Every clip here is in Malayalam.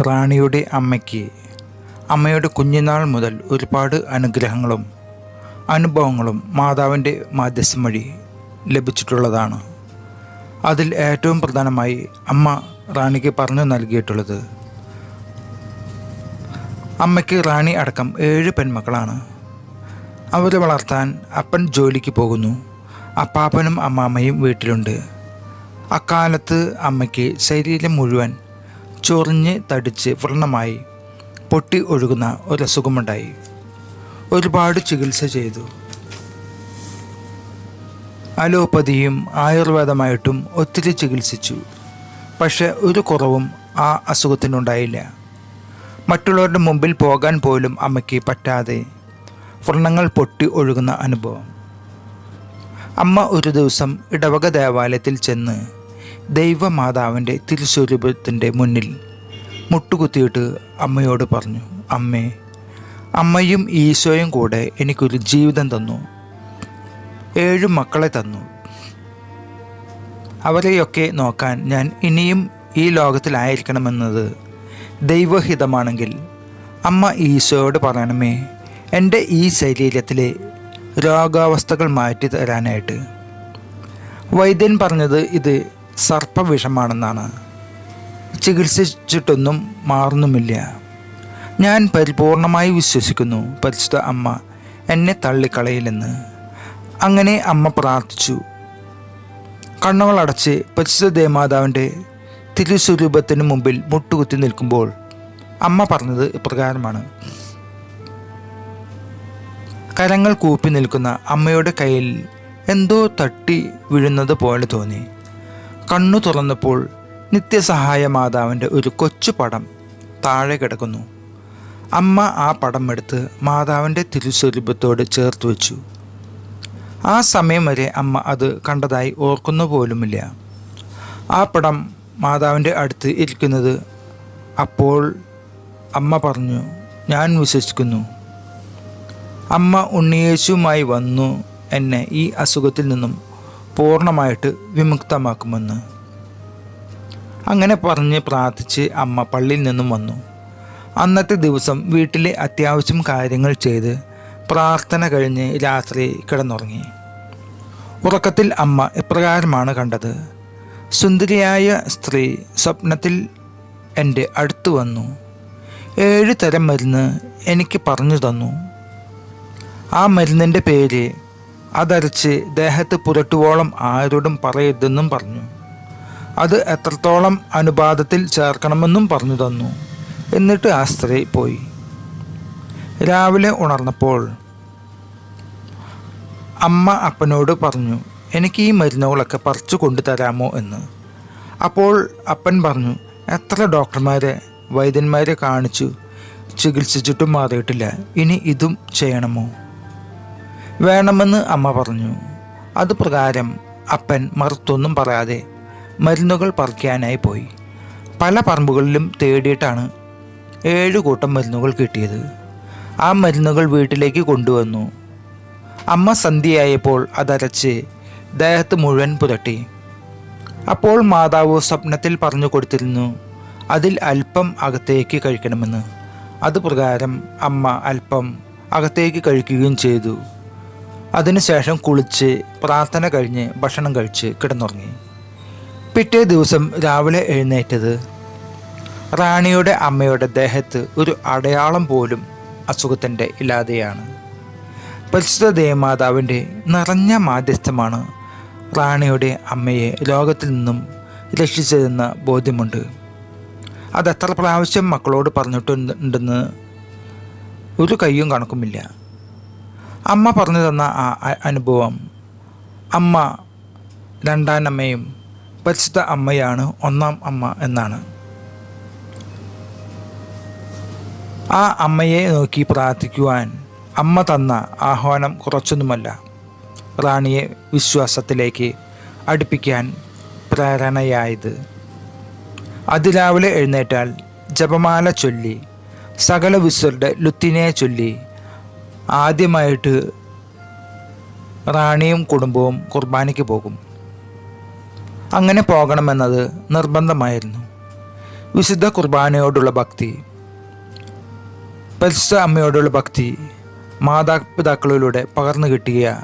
റാണിയുടെ അമ്മയ്ക്ക്. അമ്മയുടെ കുഞ്ഞുനാൾ മുതൽ ഒരുപാട് അനുഗ്രഹങ്ങളും അനുഭവങ്ങളും മാതാവിന്റെ മാധ്യസ്ഥം വഴി ലഭിച്ചിട്ടുള്ളതാണ്. അതിൽ ഏറ്റവും പ്രധാനമായി അമ്മ റാണിക്ക് പറഞ്ഞു നൽകിയിട്ടുള്ളത്. അമ്മയ്ക്ക് റാണി അടക്കം ഏഴ് പെൺമക്കളാണ്. അവരെ വളർത്താൻ അപ്പൻ ജോലിക്ക് പോകുന്നു. അപ്പാപ്പനും അമ്മാമ്മയും വീട്ടിലുണ്ട്. അക്കാലത്ത് അമ്മയ്ക്ക് ശരീരം മുഴുവൻ ചൊറിഞ്ഞ് തടിച്ച് വ്രണമായി പൊട്ടി ഒഴുകുന്ന ഒരസുഖമുണ്ടായി. ഒരുപാട് ചികിത്സ ചെയ്തു. അലോപ്പതിയും ആയുർവേദമായിട്ടും ഒത്തിരി ചികിത്സിച്ചു. പക്ഷെ ഒരു കുറവും ആ അസുഖത്തിനുണ്ടായില്ല. മറ്റുള്ളവരുടെ മുമ്പിൽ പോകാൻ പോലും അമ്മയ്ക്ക് പറ്റാതെ വ്രണങ്ങൾ പൊട്ടി ഒഴുകുന്ന അനുഭവം. അമ്മ ഒരു ദിവസം ഇടവക ദേവാലയത്തിൽ ചെന്ന് ദൈവമാതാവിന്റെ തിരുസ്വരൂപത്തിന്റെ മുന്നിൽ മുട്ടുകുത്തിയിട്ട് അമ്മയോട് പറഞ്ഞു അമ്മേ അമ്മയും ഈശോയും കൂടെ എനിക്കൊരു ജീവിതം തന്നു. ഏഴു മക്കളെ തന്നു. അവരെയൊക്കെ നോക്കാൻ ഞാൻ ഇനിയും ഈ ലോകത്തിലായിരിക്കണമെന്നത് ദൈവഹിതമാണെങ്കിൽ അമ്മ ഈശോയോട് പറയണമേ എന്റെ ഈ ശരീരത്തിലെ രോഗാവസ്ഥകൾ മാറ്റി തരാനായിട്ട് വൈദ്യൻ പറഞ്ഞത് ഇത് സർപ്പവിഷമാണെന്നാണ്. ചികിത്സിച്ചിട്ടൊന്നും മാറുന്നുമില്ല. ഞാൻ പരിപൂർണമായി വിശ്വസിക്കുന്നു പരിശുദ്ധ അമ്മ എന്നെ തള്ളിക്കളയില്ലെന്ന് അങ്ങനെ അമ്മ പ്രാർത്ഥിച്ചു. കണ്ണുകളടച്ച് പരിശുദ്ധ ദേവമാതാവിന്റെ തിരുസ്വരൂപത്തിന് മുമ്പിൽ മുട്ടുകുത്തി നിൽക്കുമ്പോൾ അമ്മ പറഞ്ഞത് ഇപ്രകാരമാണ്. കരങ്ങൾ കൂപ്പി നിൽക്കുന്ന അമ്മയുടെ കയ്യിൽ എന്തോ തട്ടി വീഴുന്നത് പോലെ തോന്നി. കണ്ണു തുറന്നപ്പോൾ നിത്യസഹായ മാതാവിന്റെ ഒരു കൊച്ചു പടം താഴെ കിടക്കുന്നു. അമ്മ ആ പടം എടുത്ത് മാതാവിന്റെ തിരുസ്വരൂപത്തോട് ചേർത്ത് വെച്ചു. ആ സമയം വരെ അമ്മ അത് കണ്ടതായി ഓർക്കുന്നു പോലുമില്ല. ആ പടം മാതാവിന്റെ അടുത്ത് ഇരിക്കുന്നത് അപ്പോൾ അമ്മ പറഞ്ഞു ഞാൻ വിശ്വസിക്കുന്നു. അമ്മ ഉണ്ണിയേശുവുമായി വന്നു എന്നെ ഈ അസുഖത്തിൽ നിന്നും പൂർണമായിട്ട് വിമുക്തമാക്കുമെന്ന്. അങ്ങനെ പറഞ്ഞ് പ്രാർത്ഥിച്ച് അമ്മ പള്ളിയിൽ നിന്നും വന്നു. അന്നത്തെ ദിവസം വീട്ടിലെ അത്യാവശ്യം കാര്യങ്ങൾ ചെയ്ത് പ്രാർത്ഥന കഴിഞ്ഞ് രാത്രി കിടന്നുറങ്ങി. ഉറക്കത്തിൽ അമ്മ ഇപ്രകാരമാണ് കണ്ടത്? സുന്ദരിയായ സ്ത്രീ സ്വപ്നത്തിൽ എന്റെ അടുത്ത് വന്നു. ഏഴ് തരം മരുന്ന് എനിക്ക് പറഞ്ഞു തന്നു. ആ മരുന്നിന്റെ പേര് അതരച്ച് ദേഹത്ത് പുരട്ടുവോളം ആരോടും പറയരുതെന്നും പറഞ്ഞു. അത് എത്രത്തോളം അനുപാതത്തിൽ ചേർക്കണമെന്നും പറഞ്ഞു തന്നു. എന്നിട്ട് ആ സ്ത്രീ പോയി. രാവിലെ ഉണർന്നപ്പോൾ അമ്മ അപ്പനോട് പറഞ്ഞു എനിക്ക് ഈ മരുന്നുകളൊക്കെ പറിച്ചു കൊണ്ടുതരാമോ എന്ന്. അപ്പോൾ അപ്പൻ പറഞ്ഞു എത്ര ഡോക്ടർമാരെ വൈദ്യന്മാരെ കാണിച്ചു. ചികിത്സിച്ചിട്ടും മാറിയിട്ടില്ല. ഇനി ഇതും ചെയ്യണമോ? വേണമെന്ന് അമ്മ പറഞ്ഞു. അതുപ്രകാരം അപ്പൻ മറുത്തൊന്നും പറയാതെ മരുന്നുകൾ പറിക്കാനായി പോയി. പല പറമ്പുകളിലും തേടിയിട്ടാണ് ഏഴ് കൂട്ടം മരുന്നുകൾ കിട്ടിയത്. ആ മരുന്നുകൾ വീട്ടിലേക്ക് കൊണ്ടുവന്നു. അമ്മ സന്ധ്യയായപ്പോൾ അതരച്ച് ദേഹത്ത് മുഴുവൻ പുരട്ടി. അപ്പോൾ മാതാവ് സ്വപ്നത്തിൽ പറഞ്ഞു കൊടുത്തിരുന്നു അതിൽ അല്പം അകത്തേക്ക് കഴിക്കണമെന്ന്. അതുപ്രകാരം അമ്മ അല്പം അകത്തേക്ക് കഴിക്കുകയും ചെയ്തു. അതിനുശേഷം കുളിച്ച് പ്രാർത്ഥന കഴിഞ്ഞ് ഭക്ഷണം കഴിച്ച് കിടന്നുറങ്ങി. പിറ്റേ ദിവസം രാവിലെ എഴുന്നേറ്റത് റാണിയുടെ അമ്മയുടെ ദേഹത്ത് ഒരു അടയാളം പോലും അസുഖത്തിന്റെ ഇല്ലാതെയാണ്. പരിശുദ്ധ ദേവമാതാവിന്റെ നിറഞ്ഞ മാധ്യസ്ഥമാണ് റാണിയുടെ അമ്മയെ രോഗത്തിൽ നിന്നും രക്ഷിച്ചതെന്ന ബോധ്യമുണ്ട്. അതെത്ര പ്രാവശ്യം മക്കളോട് പറഞ്ഞിട്ടുണ്ടെന്ന് ഒരു കയ്യും കണക്കുമില്ല. അമ്മ പറഞ്ഞു തന്ന ആ അനുഭവം അമ്മ രണ്ടാം അമ്മയും പരിശുദ്ധ അമ്മയാണ് ഒന്നാം അമ്മ എന്നാണ്. ആ അമ്മയെ നോക്കി പ്രാർത്ഥിക്കുവാൻ അമ്മ തന്ന ആഹ്വാനം കുറച്ചൊന്നുമല്ല. റാണിയെ വിശ്വാസത്തിലേക്ക് അടുപ്പിക്കാൻ പ്രേരണയായത്. അതിരാവിലെ എഴുന്നേറ്റാൽ ജപമാല ചൊല്ലി സകല വിശ്വരുടെ ലുത്തിനെ ചൊല്ലി ആദ്യമായിട്ട് റാണിയും കുടുംബവും കുർബാനയ്ക്ക് പോകും. അങ്ങനെ പോകണമെന്നത് നിർബന്ധമായിരുന്നു. വിശുദ്ധ കുർബാനയോടുള്ള ഭക്തി പരിശുദ്ധ അമ്മയോടുള്ള ഭക്തി മാതാപിതാക്കളിലൂടെ പകർന്നു കിട്ടിയ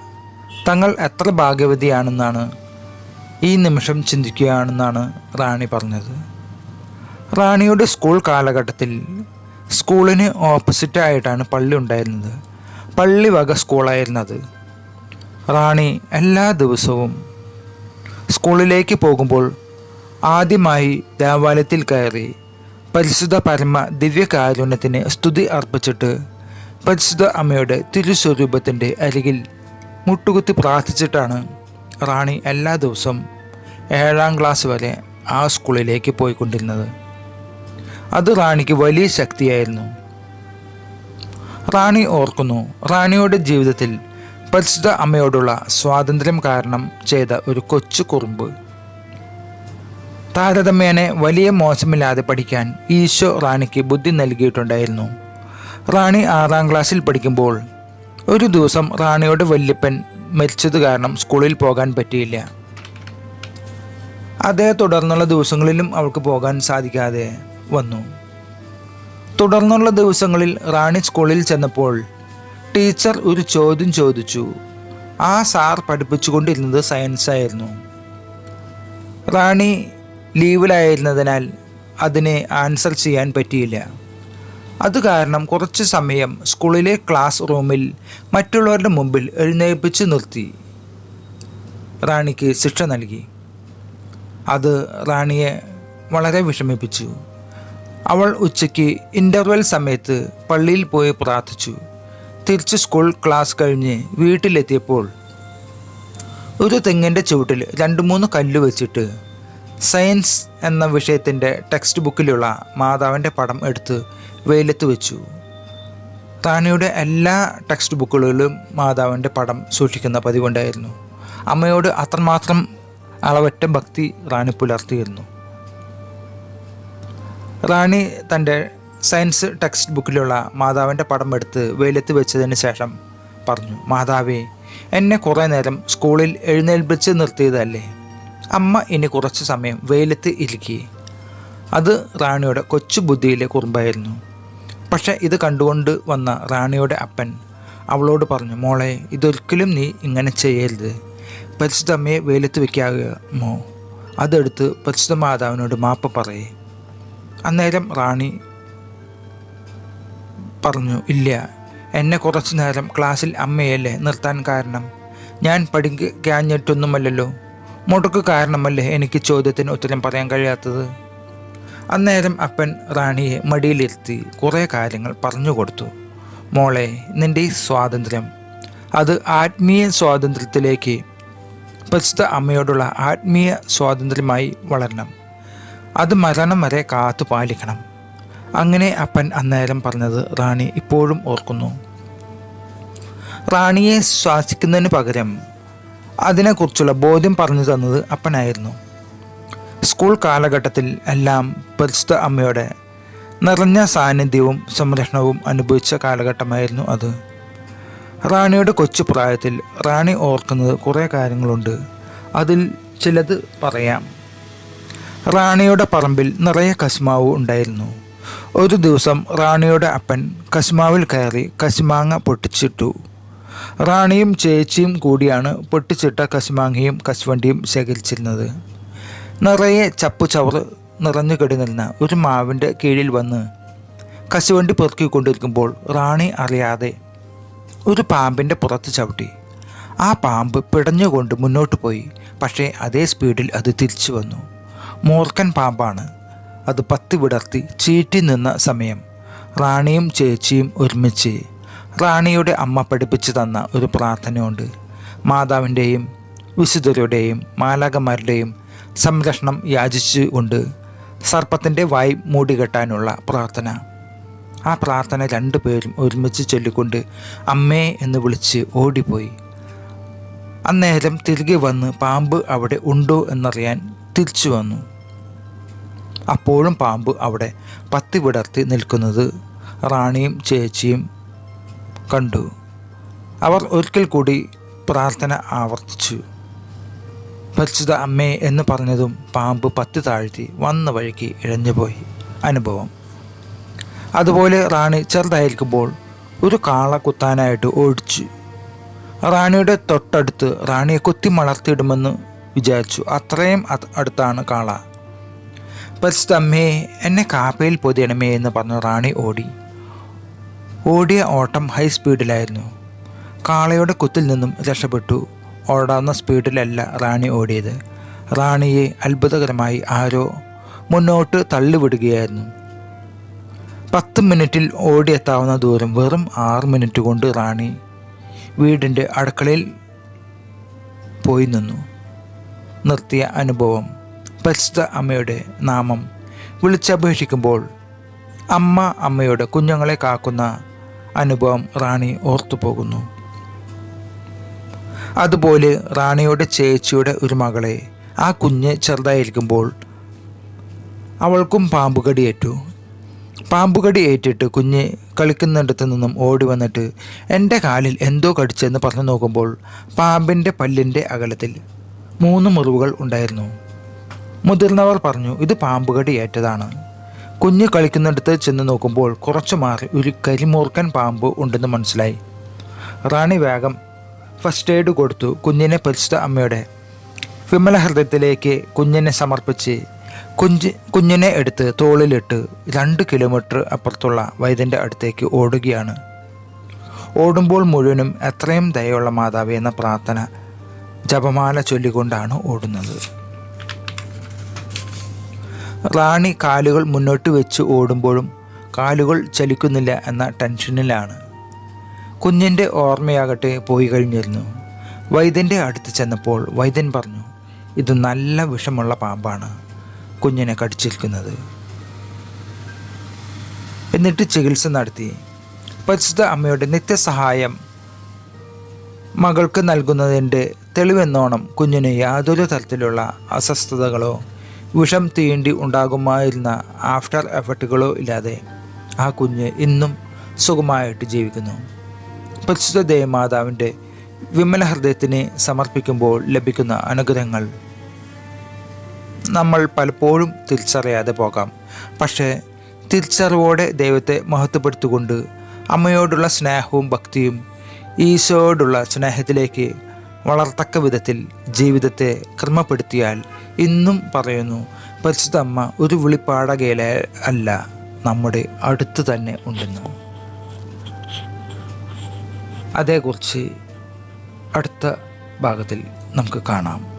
തങ്ങൾ എത്ര ഭാഗ്യവതിയാണെന്നാണ് ഈ നിമിഷം ചിന്തിക്കുകയാണെന്നാണ് റാണി പറഞ്ഞത്. റാണിയുടെ സ്കൂൾ കാലഘട്ടത്തിൽ സ്കൂളിന് ഓപ്പോസിറ്റായിട്ടാണ് പള്ളി ഉണ്ടായിരുന്നത്. പള്ളി വക സ്കൂളായിരുന്നത്. റാണി എല്ലാ ദിവസവും സ്കൂളിലേക്ക് പോകുമ്പോൾ ആദ്യമായി ദേവാലയത്തിൽ കയറി പരിശുദ്ധ പരമ ദിവ്യകാരുണ്യത്തിന് സ്തുതി അർപ്പിച്ചിട്ട് പരിശുദ്ധ അമ്മയുടെ തിരുസ്വരൂപത്തിന്റെ അരികിൽ മുട്ടുകുത്തി പ്രാർത്ഥിച്ചിട്ടാണ് റാണി എല്ലാ ദിവസവും ഏഴാം ക്ലാസ് വരെ ആ സ്കൂളിലേക്ക് പോയിക്കൊണ്ടിരുന്നത്. അത് റാണിക്ക് വലിയ ശക്തിയായിരുന്നു. റാണി ഓർക്കുന്നു. റാണിയുടെ ജീവിതത്തിൽ പരിശുദ്ധ അമ്മയോടുള്ള സ്വാതന്ത്ര്യം കാരണം ചെയ്ത ഒരു കൊച്ചു കുറുമ്പ്. താരതമ്യേനെ വലിയ മോശമില്ലാതെ പഠിക്കാൻ ഈശോ റാണിക്ക് ബുദ്ധി നൽകിയിട്ടുണ്ടായിരുന്നു. റാണി ആറാം ക്ലാസ്സിൽ പഠിക്കുമ്പോൾ ഒരു ദിവസം റാണിയുടെ വല്യപ്പൻ മരിച്ചത് കാരണം സ്കൂളിൽ പോകാൻ പറ്റിയില്ല. അതേ തുടർന്നുള്ള ദിവസങ്ങളിലും അവൾക്ക് പോകാൻ സാധിക്കാതെ വന്നു. തുടർന്നുള്ള ദിവസങ്ങളിൽ റാണി സ്കൂളിൽ ചെന്നപ്പോൾ ടീച്ചർ ഒരു ചോദ്യം ചോദിച്ചു. ആ സാർ പഠിപ്പിച്ചുകൊണ്ടിരുന്നത് സയൻസ് ആയിരുന്നു. റാണി ലീവിലായിരുന്നതിനാൽ അതിനെ ആൻസർ ചെയ്യാൻ പറ്റിയില്ല. അത് കാരണം കുറച്ച് സമയം സ്കൂളിലെ ക്ലാസ് റൂമിൽ മറ്റുള്ളവരുടെ മുമ്പിൽ എഴുന്നേൽപ്പിച്ച് നിർത്തി. റാണിക്ക് ശിക്ഷ നൽകി. അത് റാണിയെ വളരെ വിഷമിപ്പിച്ചു. അവൾ ഉച്ചയ്ക്ക് ഇന്റർവെൽ സമയത്ത് പള്ളിയിൽ പോയി പ്രാർത്ഥിച്ചു. തിരിച്ച് സ്കൂൾ ക്ലാസ് കഴിഞ്ഞ് വീട്ടിലെത്തിയപ്പോൾ ഒരു തെങ്ങിന്റെ ചുവട്ടിൽ രണ്ട് മൂന്ന് കല്ല് വെച്ചിട്ട് സയൻസ് എന്ന വിഷയത്തിന്റെ ടെക്സ്റ്റ് ബുക്കിലുള്ള മാതാവിന്റെ പടം എടുത്ത് വെയിലത്ത് വെച്ചു. താനിയുടെ എല്ലാ ടെക്സ്റ്റ് ബുക്കുകളിലും മാതാവിന്റെ പടം സൂക്ഷിക്കുന്ന പതിവുണ്ടായിരുന്നു. അമ്മയോട് അത്രമാത്രം അളവറ്റ ഭക്തി റാണി പുലർത്തിയിരുന്നു റാണി തന്റെ സയൻസ് ടെക്സ്റ്റ് ബുക്കിലുള്ള മാതാവിന്റെ പടം എടുത്ത് വെയിലത്ത് വെച്ചതിന് ശേഷം പറഞ്ഞു മാതാവേ എന്നെ കുറേ നേരം സ്കൂളിൽ എഴുന്നേൽപ്പിച്ച് നിർത്തിയതല്ലേ? അമ്മ ഇനി കുറച്ച് സമയം വെയിലത്ത് ഇരിക്കി. അത് റാണിയുടെ കൊച്ചു ബുദ്ധിയിലെ കുറുമ്പായിരുന്നു. പക്ഷെ ഇത് കണ്ടുകൊണ്ട് വന്ന റാണിയുടെ അപ്പൻ അവളോട് പറഞ്ഞു മോളെ ഇതൊരിക്കലും നീ ഇങ്ങനെ ചെയ്യരുത്. പരിശുദ്ധമ്മയെ വെയിലത്ത് വയ്ക്കാമോ അതെടുത്ത് പരിശുദ്ധ മാതാവിനോട് മാപ്പ് പറയേ. അന്നേരം റാണി പറഞ്ഞു ഇല്ല എന്നെ കുറച്ചു നേരം ക്ലാസ്സിൽ അമ്മയല്ലേ നിർത്താൻ കാരണം? ഞാൻ പഠിക്കാഞ്ഞിട്ടൊന്നുമല്ലല്ലോ മുടക്ക് കാരണമല്ലേ എനിക്ക് ചോദ്യത്തിന് ഉത്തരം പറയാൻ കഴിയാത്തത്? അന്നേരം അപ്പൻ റാണിയെ മടിയിലിരുത്തി കുറേ കാര്യങ്ങൾ പറഞ്ഞു കൊടുത്തു. മോളെ നിന്റെ സ്വാതന്ത്ര്യം അത് ആത്മീയ സ്വാതന്ത്ര്യത്തിലേക്ക് പ്രസ്തുത അമ്മയോടുള്ള ആത്മീയ സ്വാതന്ത്ര്യമായി വളരണം. അത് മരണം വരെ കാത്തു പാലിക്കണം. അങ്ങനെ അപ്പൻ അന്നേരം പറഞ്ഞത് റാണി ഇപ്പോഴും ഓർക്കുന്നു. റാണിയെ ശ്വാസിക്കുന്നതിന് പകരം അതിനെക്കുറിച്ചുള്ള ബോധ്യം പറഞ്ഞു തന്നത് അപ്പനായിരുന്നു. സ്കൂൾ കാലഘട്ടത്തിൽ എല്ലാം പരിശുദ്ധ അമ്മയുടെ നിറഞ്ഞ സാന്നിധ്യവും സംരക്ഷണവും അനുഭവിച്ച കാലഘട്ടമായിരുന്നു അത്. റാണിയുടെ കൊച്ചു പ്രായത്തിൽ റാണി ഓർക്കുന്നത് കുറേ കാര്യങ്ങളുണ്ട്. അതിൽ ചിലത് പറയാം. റാണിയുടെ പറമ്പിൽ നിറയെ കശ്മാവ് ഉണ്ടായിരുന്നു. ഒരു ദിവസം റാണിയുടെ അപ്പൻ കശ്മാവിൽ കയറി കശ്മാങ്ങ പൊട്ടിച്ചിട്ടു. റാണിയും ചേച്ചിയും കൂടിയാണ് പൊട്ടിച്ചിട്ട കശ്മാങ്ങയും കശുവണ്ടിയും ശേഖരിച്ചിരുന്നത്. നിറയെ ചപ്പു ചവർ നിറഞ്ഞു കിടന്നിരുന്ന ഒരു മാവിന്റെ കീഴിൽ വന്ന് കശുവണ്ടി പെറുക്കിക്കൊണ്ടിരിക്കുമ്പോൾ റാണി അറിയാതെ ഒരു പാമ്പിന്റെ പുറത്ത് ചവിട്ടി. ആ പാമ്പ് പിടഞ്ഞുകൊണ്ട് മുന്നോട്ട് പോയി. പക്ഷേ അതേ സ്പീഡിൽ അത് തിരിച്ചു വന്നു. മൂർഖൻ പാമ്പാണ്. അത് പത്തി വിടർത്തി ചീറ്റി നിന്ന സമയം. റാണിയും ചേച്ചിയും ഒരുമിച്ച് റാണിയുടെ അമ്മ പഠിപ്പിച്ചു തന്ന ഒരു പ്രാർത്ഥനയുണ്ട്. മാതാവിന്റെയും വിശുദ്ധരുടെയും മാലാകന്മാരുടെയും സംരക്ഷണം യാചിച്ചു കൊണ്ട് സർപ്പത്തിന്റെ വായി മൂടികെട്ടാനുള്ള പ്രാർത്ഥന. ആ പ്രാർത്ഥന രണ്ടുപേരും ഒരുമിച്ച് ചൊല്ലിക്കൊണ്ട് അമ്മേ എന്ന് വിളിച്ച് ഓടിപ്പോയി. അന്നേരം തിരികെ വന്ന് പാമ്പ് അവിടെ ഉണ്ടോ എന്നറിയാൻ തിരിച്ചു വന്നു. അപ്പോഴും പാമ്പ് അവിടെ പത്തി വിടർത്തി നിൽക്കുന്നത് റാണിയും ചേച്ചിയും കണ്ടു. അവർ ഒരിക്കൽ കൂടി പ്രാർത്ഥന ആവർത്തിച്ചു. പരിശുദ്ധ അമ്മേ എന്ന് പറഞ്ഞതും പാമ്പ് പത്തി താഴ്ത്തി വന്ന വഴിക്ക് ഇഴഞ്ഞുപോയി അനുഭവം. അതുപോലെ റാണി ചെറുതായിരിക്കുമ്പോൾ ഒരു കാള കുത്താനായിട്ട് ഓടിച്ചു. റാണിയുടെ തൊട്ടടുത്ത് റാണിയെ കുത്തി മലർത്തിയിടുമെന്ന് വിചാരിച്ചു. അത്രയും അടുത്താണ് കാള. അമ്മേ എന്നെ കാപ്പയിൽ പൊതിയണമേ എന്ന് പറഞ്ഞ് റാണി ഓടി. ഓടിയ ഓട്ടം ഹൈ സ്പീഡിലായിരുന്നു. കാളയുടെ കുത്തിൽ നിന്നും രക്ഷപ്പെട്ടു. ഓടാവുന്ന സ്പീഡിലല്ല റാണി ഓടിയത്. റാണിയെ അത്ഭുതകരമായി ആരോ മുന്നോട്ട് തള്ളിവിടുകയായിരുന്നു. പത്ത് മിനിറ്റിൽ ഓടിയെത്താവുന്ന ദൂരം വെറും ആറ് മിനിറ്റ് കൊണ്ട് റാണി വീടിന്റെ അടുക്കളയിൽ പോയി നിന്നു. നിർത്തിയ അനുഭവം. പരിശുദ്ധ അമ്മയുടെ നാമം. വിളിച്ചപേക്ഷിക്കുമ്പോൾ അമ്മ അമ്മയുടെ കുഞ്ഞുങ്ങളെ കാക്കുന്ന അനുഭവം റാണി ഓർത്തു പോകുന്നു അതുപോലെ റാണിയുടെ ചേച്ചിയുടെ ഒരു മകളെ ആ കുഞ്ഞ് ചെറുതായിരിക്കുമ്പോൾ അവൾക്കും പാമ്പുകടിയേറ്റു പാമ്പുകടി ഏറ്റിട്ട് കുഞ്ഞ് കളിക്കുന്നിടത്ത് നിന്നും ഓടി വന്നിട്ട് എന്റെ കാലിൽ എന്തോ കടിച്ചെന്ന് പറഞ്ഞു നോക്കുമ്പോൾ പാമ്പിന്റെ പല്ലിന്റെ അകലത്തിൽ മൂന്ന് മുറിവുകൾ ഉണ്ടായിരുന്നു. മുതിർന്നവർ പറഞ്ഞു ഇത് പാമ്പുകടി ഏറ്റതാണ്. കുഞ്ഞ് കളിക്കുന്നിടത്ത് ചെന്ന് നോക്കുമ്പോൾ കുറച്ചു മാറി ഒരു കരിമൂർക്കൻ പാമ്പ് ഉണ്ടെന്ന് മനസ്സിലായി. റാണി വേഗം ഫസ്റ്റ് എയ്ഡ് കൊടുത്തു കുഞ്ഞിനെ പരിശുദ്ധ അമ്മയുടെ. വിമല ഹൃദയത്തിലേക്ക് കുഞ്ഞിനെ സമർപ്പിച്ച് കുഞ്ഞ് കുഞ്ഞിനെ എടുത്ത് തോളിലിട്ട് രണ്ട് കിലോമീറ്റർ അപ്പുറത്തുള്ള വൈദ്യന്റെ അടുത്തേക്ക് ഓടുകയാണ്. ഓടുമ്പോൾ മുഴുവനും എത്രയും ദയുള്ള മാതാവ് എന്ന പ്രാർത്ഥന ജപമാല ചൊല്ലിക്കൊണ്ടാണ് ഓടുന്നത്. റാണി കാലുകൾ മുന്നോട്ട് വെച്ച് ഓടുമ്പോഴും കാലുകൾ ചലിക്കുന്നില്ല എന്ന ടെൻഷനിലാണ്. കുഞ്ഞിന്റെ ഓർമ്മയാകട്ടെ പോയി കഴിഞ്ഞിരുന്നു. വൈദ്യന്റെ അടുത്ത് ചെന്നപ്പോൾ വൈദ്യൻ പറഞ്ഞു ഇത് നല്ല വിഷമുള്ള പാമ്പാണ് കുഞ്ഞിനെ കടിച്ചിരിക്കുന്നത്. എന്നിട്ട് ചികിത്സ നടത്തി. പരിശുദ്ധ അമ്മയുടെ നിത്യസഹായം മകൾക്ക് നൽകുന്നതിന്റെ തെളിവെന്നോണം കുഞ്ഞിന് യാതൊരു തരത്തിലുള്ള അസ്വസ്ഥതകളോ വിഷം തീണ്ടി ഉണ്ടാകുമായിരുന്ന ആഫ്റ്റർ എഫക്റ്റുകളോ ഇല്ലാതെ ആ കുഞ്ഞ് ഇന്നും സുഖമായിട്ട് ജീവിക്കുന്നു. പരിശുദ്ധ ദേവമാതാവിന്റെ വിമല ഹൃദയത്തിന് സമർപ്പിക്കുമ്പോൾ ലഭിക്കുന്ന അനുഗ്രഹങ്ങൾ നമ്മൾ പലപ്പോഴും തിരിച്ചറിയാതെ പോകാം. പക്ഷേ തിരിച്ചറിവോടെ ദൈവത്തെ മഹത്വപ്പെടുത്തിക്കൊണ്ട് അമ്മയോടുള്ള സ്നേഹവും ഭക്തിയും ഈശോയോടുള്ള സ്നേഹത്തിലേക്ക് വളർത്തക്ക വിധത്തിൽ ജീവിതത്തെ ക്രമപ്പെടുത്തിയാൽ ഇന്നും പറയുന്നു പരിശുദ്ധമ്മ ഒരു വിളിപ്പാടകയിലെ അല്ല നമ്മുടെ അടുത്ത് തന്നെ ഉണ്ടെന്ന്. അതേക്കുറിച്ച് അടുത്ത ഭാഗത്തിൽ നമുക്ക് കാണാം.